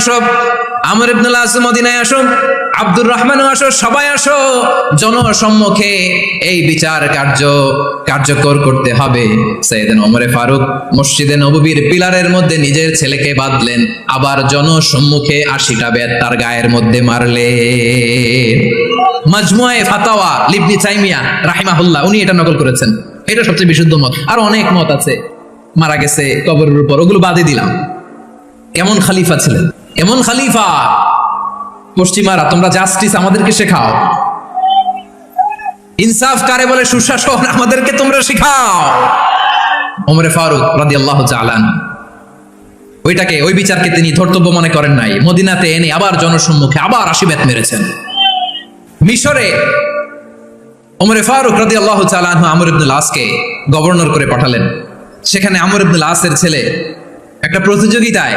আসো, আমর ইবনুল্লাহ আসো মদিনায় আসো, আব্দুর রহমানও আসো, সবাই আসো। জনসম্মুখে এই বিচার কার্য কার্যকর করতে হবে। ওমরে ফারুক মসজিদে পিলারের মধ্যে নিজের ছেলেকে বাঁধলেন, আবার জনসম্মুখে আশিটা বেত তার গায়ের মধ্যে মারলে ফাতাওয়া লিবনি তাইমিয়া রাহিমাহুল্লাহ, উনি এটা নকল করেছেন। এটা সবচেয়ে বিশুদ্ধ মত। আর অনেক মত আছে। মারা গেছে কবরের উপর, ওগুলো বাদে দিলাম। কেমন খালিফা ছিলেন? এমন খালিফা পশ্চিমারা তোমরা জাস্টিস আমাদেরকে শেখাও। ইনসাফ কারে বলে? সুশাসন আমাদেরকে তোমরা শেখাও। ওমরে ফারুক রাদি আল্লাহ চালান ওইটাকে, ওই বিচারকে তিনি ধর্তব্য মনে করেন নাই। মদিনাতে এনে আবার জনসম্মুখে আবার আশিবেত মেরেছেন। মিশরে ওমরে ফারুক রাদি আল্লাহ চালান আমর ইবনুল আসকে গভর্নর করে পাঠালেন। সেখানে আমর ইবনুল আসের ছেলে একটা প্রতিযোগিতায়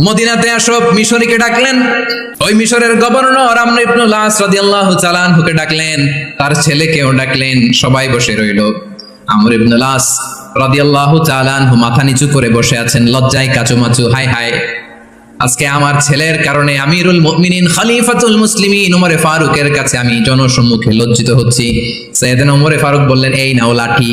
মদিনাতে আসব মিশরীকে ডাকলেন। ওই মিশরের গভর্নর আমর ইবনুল আস রাদিয়াল্লাহু তাআলা আনহুকে ডাকলেন। তার ছেলেকেও ডাকলেন, সবাই বসে রইল। আমর ইবনুল আস রাদিয়াল্লাহু তাআলা মাথা নিচু করে বসে আছেন, লজ্জায় কাচুমাচু হাই হাই আজকে আমার ছেলের কারণে আমিরুল মুমিনিন, খলিফাতুল মুসলিমিন ওমরে ফারুকের কাছে আমি জনসম্মুখে লজ্জিত হচ্ছি। সৈয়দনা ওমরে ফারুক বললেন, এই নাও লাঠি।